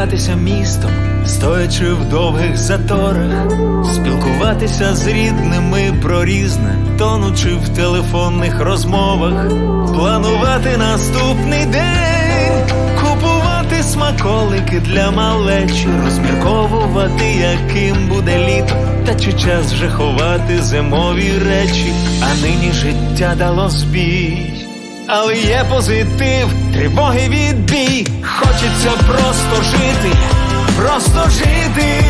Прогулятися містом, стоячи в довгих заторах, спілкуватися з рідними про різне, тонучи в телефонних розмовах, планувати наступний день, купувати смаколики для малечі, розмірковувати, яким буде літо, та чи час вже ховати зимові речі, а нині життя дало збій. Але є позитив, тривоги відбій. Хочеться просто жити, просто жити.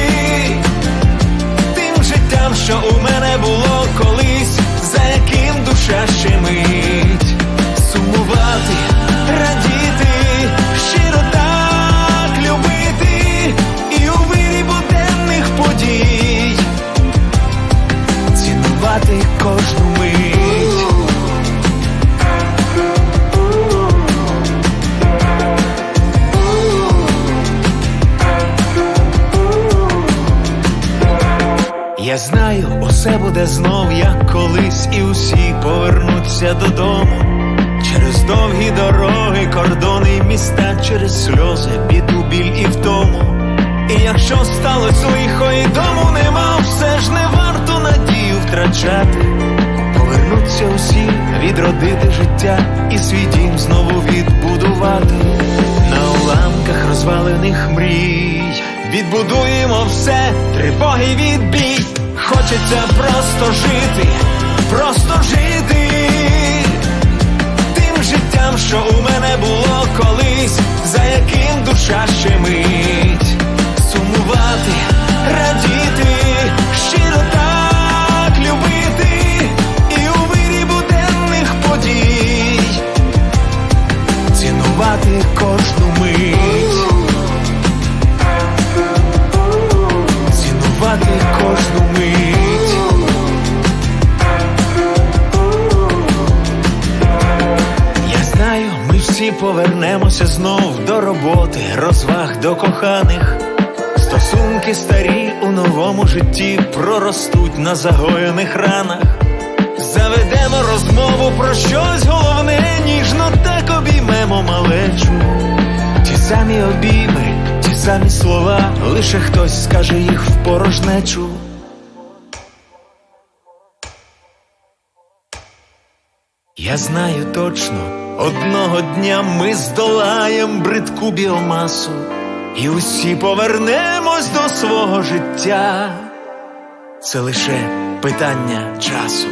Тим життям, що у мене було колись, за яким душа щемить. Сумувати, радіти, щиро так любити, і у вирі буденних подій. Цінувати кожну мить. Знаю, усе буде знов, як колись, і усі повернуться додому. Через довгі дороги, кордони міста, через сльози, біду, біль і втому. І якщо сталося лихо і дому нема, все ж не варто надію втрачати. Повернуться усі, відродити життя і свій дім знову відбудувати. На уламках розвалених мрій відбудуємо все, тривоги відбій. Хочеться просто жити, просто жити тим життям, що у мене було колись, за яким душа щемить. Сумувати, всі повернемося знов до роботи, розваг до коханих. Стосунки старі у новому житті проростуть на загоєних ранах. Заведемо розмову про щось головне, ніжно так обіймемо малечу. Ті самі обійми, ті самі слова, лише хтось скаже їх в порожнечу. Я знаю точно, одного дня ми здолаєм бридку біомасу, і усі повернемось до свого життя. Це лише питання часу.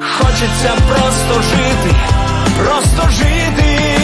Хочеться просто жити, просто жити